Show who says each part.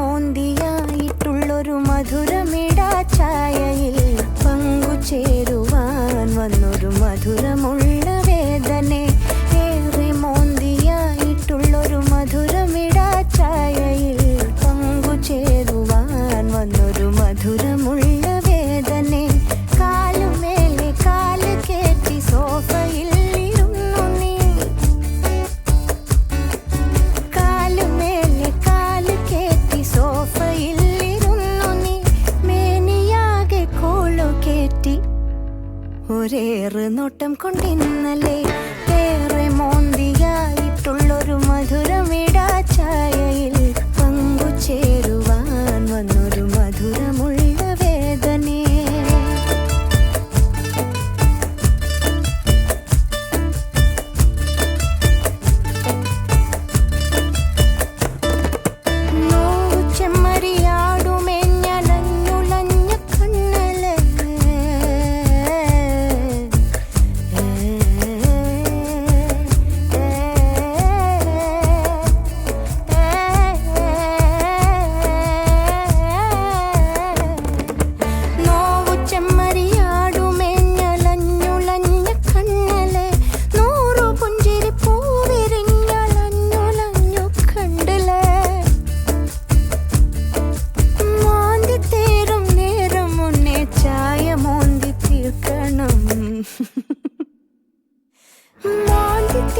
Speaker 1: മോന്തിയായിട്ടുള്ളൊരു മധുരമിടാ ചായയിൽ പങ്കുചേരുവാൻ വന്നൊരു മധുരമുള്ള ഒരേറ് നോട്ടം കൊണ്ടിന്നലെ มอนที่